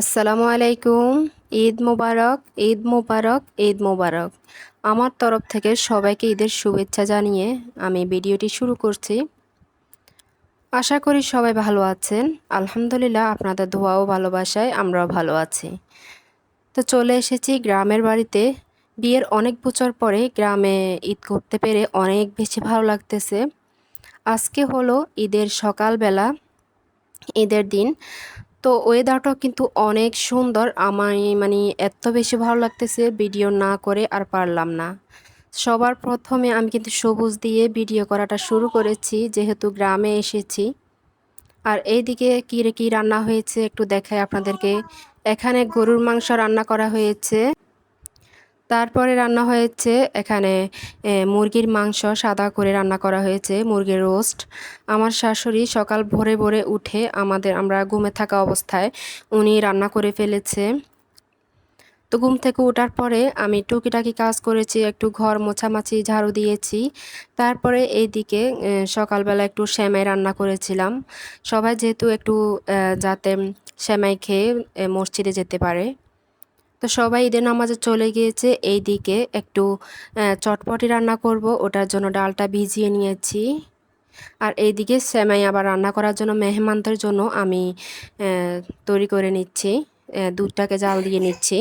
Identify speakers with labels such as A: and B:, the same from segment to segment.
A: আসসালামু আলাইকুম। ঈদ মোবারক ঈদ মোবারক ঈদ মোবারক। আমার তরফ থেকে সবাইকে ঈদের শুভেচ্ছা জানিয়ে আমি ভিডিওটি শুরু করছি। আশা করি সবাই ভালো আছেন। আলহামদুলিল্লাহ আপনাদের ধোয়া ও ভালোবাসায় আমরাও ভালো আছি। তো চলে এসেছি গ্রামের বাড়িতে। বিয়ের অনেক বছর পরে গ্রামে ঈদ করতে পেরে অনেক বেশি ভালো লাগতেছে। আজকে হলো ঈদের সকালবেলা, ঈদের দিন। তো ওয়েদারটাও কিন্তু অনেক সুন্দর। আমার মানে এত বেশি ভালো লাগতেছে ভিডিও না করে আর পারলাম না। সবার প্রথমে আমি কিন্তু সবুজ দিয়ে ভিডিও করাটা শুরু করেছি, যেহেতু গ্রামে এসেছি। আর এইদিকে কী রে কী রান্না হয়েছে একটু দেখাই আপনাদেরকে। এখানে গরুর মাংস রান্না করা হয়েছে। তারপরে রান্না হয়েছে এখানে মুরগির মাংস সাদা করে রান্না করা হয়েছে, মুরগির রোস্ট। আমার শাশুড়ি সকাল ভোরে ভোরে উঠে আমাদের, আমরা ঘুমে থাকা অবস্থায় উনি রান্না করে ফেলেছে। তো ঘুম থেকে ওঠার পরে আমি টুকিটাকি কাজ করেছি, একটু ঘর মোছামাছি, ঝাড়ু দিয়েছি। তারপরে এইদিকে সকালবেলা একটু শ্যামাই রান্না করেছিলাম। সবাই যেহেতু একটু যাতে শ্যামাই খেয়ে মসজিদে যেতে পারে। তো সবাই ঈদের নামাজে চলে গিয়েছে। এই দিকে একটু চটপটি রান্না করব। ওটার জন্য ডালটা ভিজিয়ে নিয়েছি। আর এইদিকে সেমাই আবার রান্না করার জন্য, মেহমানদের জন্য আমি তৈরি করে নিচ্ছি। দুধটাকে জাল দিয়ে নিচ্ছি।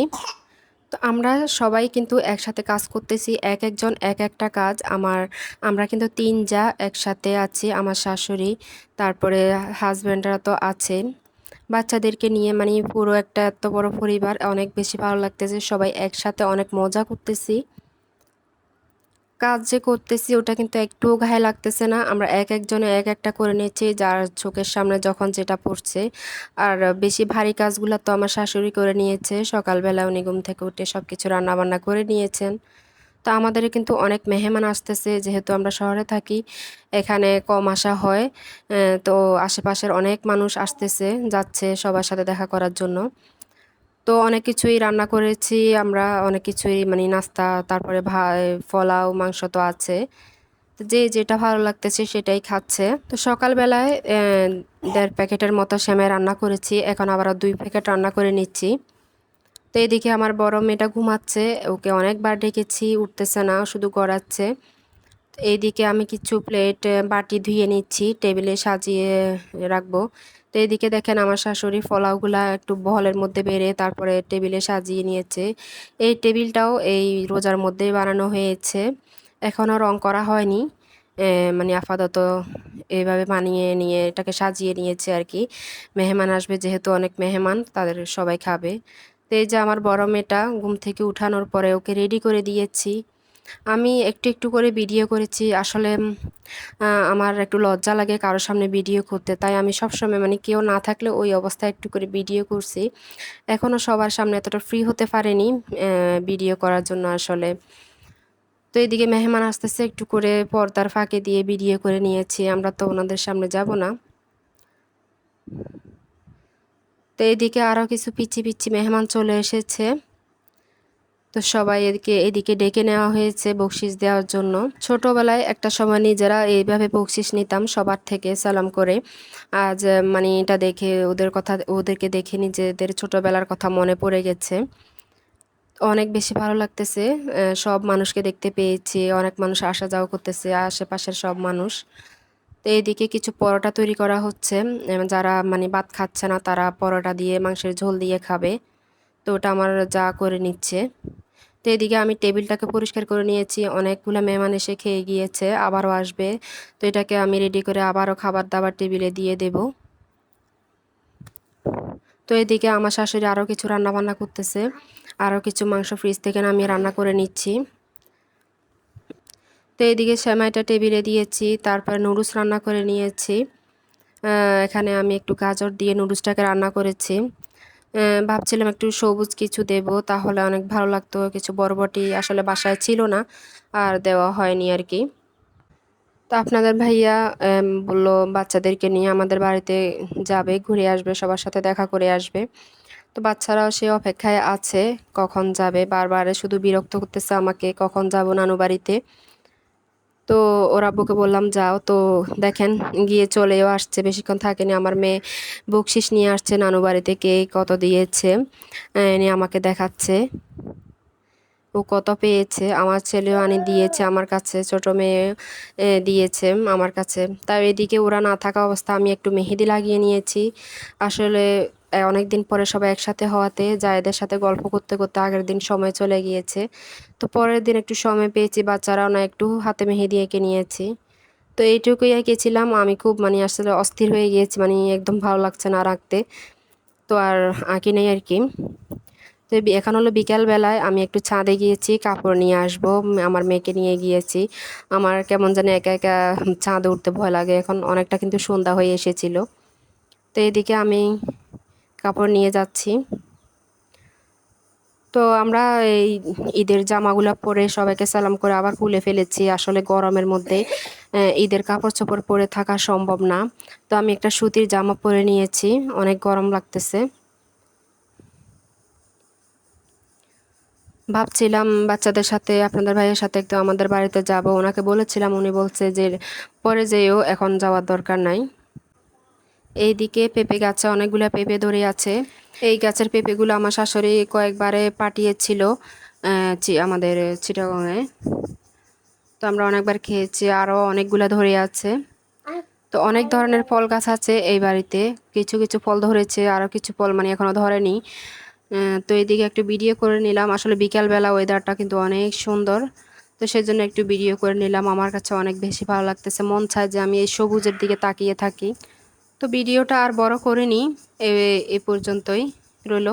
A: তো আমরা সবাই কিন্তু একসাথে কাজ করতেছি। এক একজন, এক একটা কাজ। আমার, আমরা কিন্তু তিন যা একসাথে আছি, আমার শাশুড়ি, তারপরে হাজব্যান্ডরা তো আছেন। বাচ্চাদেরকে নিয়ে মানে পুরো একটা এত বড় পরিবার, অনেক বেশি ভালো লাগতেছে। সবাই একসাথে অনেক মজা করতেছি। কাজ যে করতেছি, ওটা কিন্তু একটুও গায়ে লাগতেছে না। আমরা এক একজনে এক একটা করে নিয়েছি যার চোখের সামনে যখন যেটা পড়ছে। আর বেশি ভারী কাজগুলো তো আমার শাশুড়ি করে নিয়েছে। সকালবেলা উনি ঘুম থেকে উঠে সব কিছু রান্নাবান্না করে নিয়েছেন। তো আমাদের কিন্তু অনেক মেহমান আসতেছে, যেহেতু আমরা শহরে থাকি, এখানে কম আসা হয় তো আশেপাশের অনেক মানুষ আসতেছে, যাচ্ছে সবার সাথে দেখা করার জন্য। তো অনেক কিছুই রান্না করেছি আমরা, অনেক কিছুই মানে নাস্তা, তারপরে ফলাও মাংস তো আছে। যে যেটা ভালো লাগতেছে সেটাই খাচ্ছে। তো সকালবেলায় দেড় প্যাকেটের মতো শ্যামে রান্না করেছি, এখন আবার দুই প্যাকেট রান্না করে নিচ্ছি। তো এদিকে আমার বড় মেয়েটা ঘুমাচ্ছে, ওকে অনেকবার ডেকেছি, উঠতেছে না, শুধু গড়াচ্ছে। এইদিকে আমি কিছু প্লেট বাটি ধুয়ে নিচ্ছি, টেবিলে সাজিয়ে রাখব। তো এইদিকে দেখেন আমার শাশুড়ি ফলাওগুলা একটু বহলের মধ্যে বেড়ে তারপরে টেবিলে সাজিয়ে নিয়েছে। এই টেবিলটাও এই রোজার মধ্যেই বানানো হয়েছে। এখনও রং করা হয়নি। মানে আপাতত এইভাবে বানিয়ে নিয়ে এটাকে সাজিয়ে নিয়েছে আর কি। মেহমান আসবে যেহেতু অনেক মেহমান, তাদের সবাই খাবে। তো এই যে আমার বড় মেয়েটা ঘুম থেকে উঠানোর পরে ওকে রেডি করে দিয়েছি। আমি একটু একটু করে ভিডিও করেছি। আসলে আমার একটু লজ্জা লাগে কারোর সামনে ভিডিও করতে। তাই আমি সবসময় মানে কেউ না থাকলে ওই অবস্থায় একটু করে ভিডিও করছি। এখনও সবার সামনে এতটা ফ্রি হতে পারেনি ভিডিও করার জন্য আসলে। তো এদিকে মেহমান আসতেছে, একটু করে পর্দার ফাঁকে দিয়ে ভিডিও করে নিয়েছি। আমরা তো ওনাদের সামনে যাব না। তো এদিকে আরও কিছু পিচ্ছি পিচ্ছি মেহমান চলে এসেছে। তো সবাই এদিকে এদিকে ডেকে নেওয়া হয়েছে বকশিস দেওয়ার জন্য। ছোটবেলায় একটা সময় নিজেরা এইভাবে বকশিস নিতাম সবার থেকে সালাম করে। আজ মানে এটা দেখে ওদের কথা, ওদেরকে দেখে নিজেদের ছোটবেলার কথা মনে পড়ে গেছে। অনেক বেশি ভালো লাগতেছে সব মানুষকে দেখতে পেয়েছি, অনেক মানুষ আসা যাওয়া করতেছে, আশেপাশের সব মানুষ। তো এদিকে কিছু পরোটা তৈরি করা হচ্ছে। যারা মানে ভাত খাচ্ছে না, তারা পরোটা দিয়ে, মাংসের ঝোল দিয়ে খাবে। তো ওটা আমার যা করে নিচ্ছে। তো এদিকে আমি টেবিলটাকে পরিষ্কার করে নিয়েছি। অনেকগুলো মেহমান এসে খেয়ে গিয়েছে, আবারও আসবে। তো এটাকে আমি রেডি করে আবারও খাবার দাবার টেবিলে দিয়ে দেব। তো এদিকে আমার শাশুড়ি আরও কিছু রান্না বান্না করতেছে। আরও কিছু মাংস ফ্রিজ থেকে আমি রান্না করে নিচ্ছি। তো এদিকে সেমাইটা টেবিলে দিয়েছি, তারপর নুডলস রান্না করে নিয়েছি। এখানে আমি একটু গাজর দিয়ে নুডলসটাকে রান্না করেছি। ভাবছিলাম একটু সবুজ কিছু দেব, তাহলে অনেক ভালো লাগতো, কিছু বরবটি আসলে বাসায় ছিল না, আর দেওয়া হয়নি আর কি। তো আপনাদের ভাইয়া বলল বাচ্চাদেরকে নিয়ে আমাদের বাড়িতে যাবে, ঘুরে আসবে, সবার সাথে দেখা করে আসবে। তো বাচ্চারাও সে অপেক্ষায় আছে, কখন যাবে, বারবার শুধু বিরক্ত করতেছে আমাকে, কখন যাব নানু বাড়িতে। তো ওর আব্বুকে বললাম, যাও তো, দেখেন, গিয়ে চলেও আসছে, বেশিক্ষণ থাকেনি, আমার মেয়ে বকশিস নিয়ে আসছে, নানু বাড়ি থেকে কত দিয়েছে এনে আমাকে দেখাচ্ছে। ও কত পেয়েছে, আমার ছেলেও আনি দিয়েছে, আমার কাছে ছোট মেয়ে দিয়েছে, আমার কাছে। তাই এদিকে ওরা না থাকা অবস্থা আমি একটু মেহেদি লাগিয়ে নিয়েছি। আসলে অনেক দিন পরে সবাই একসাথে হওয়াতে জায়েদের সাথে গল্প করতে করতে আগের দিন সময় চলে গিয়েছে। তো পরের দিন একটু সময় পেয়েছি, বাচ্চারাও না একটু হাতে মেহেদি এঁকে নিয়েছি। তো এইটুকুই এঁকেছিলাম আমি খুব মানে আসলে অস্থির হয়ে গিয়েছি মানে একদম ভালো লাগছে না রাখতে। তো আর আঁকি নেই আর কি। তো এখন হলো বিকালবেলায় আমি একটু ছাদে গিয়েছি, কাপড় নিয়ে আসব আমার মেয়েকে নিয়ে গিয়েছি। আমার কেমন জানি একা একা ছাদে উঠতে ভয় লাগে। এখন অনেকটা কিন্তু সন্ধ্যা হয়ে এসেছিল। তো এদিকে আমি কাপড় নিয়ে যাচ্ছি। তো আমরা এই ঈদের জামাগুলো পরে সবাইকে সালাম করে আবার খুলে ফেলেছি। আসলে গরমের মধ্যে ঈদের কাপড় চোপড় পরে থাকা সম্ভব না। তো আমি একটা সুতির জামা পরে নিয়েছি, অনেক গরম লাগতেছে। ভাবছিলাম বাচ্চাদের সাথে, আপনাদের ভাইয়ের সাথে একটু আমাদের বাড়িতে যাব। ওনাকে বলেছিলাম, উনি বলছে যে, পরে যেও, এখন যাওয়ার দরকার নাই। এইদিকে পেঁপে গাছে অনেকগুলো পেঁপে ধরে আছে। এই গাছের পেঁপেগুলো আমার শাশুড়ি কয়েকবারে পাঠিয়েছিল আমাদের চিটাগংয়ে। তো আমরা অনেকবার খেয়েছি, আরও অনেকগুলো ধরে আছে। তো অনেক ধরনের ফল গাছ আছে এই বাড়িতে। কিছু কিছু ফল ধরেছে, আরও কিছু ফল মানে এখনও ধরেনি। তো এদিকে একটু ভিডিও করে নিলাম। আসলে বিকালবেলা ওয়েদারটা কিন্তু অনেক সুন্দর। তো সেজন্য একটু ভিডিও করে নিলাম। আমার কাছে অনেক বেশি ভালো লাগতেছে। মন চায় যে আমি এই সবুজের দিকে তাকিয়ে থাকি। তো ভিডিওটা আর বড় করিনি এ এ পর্যন্তই রইল।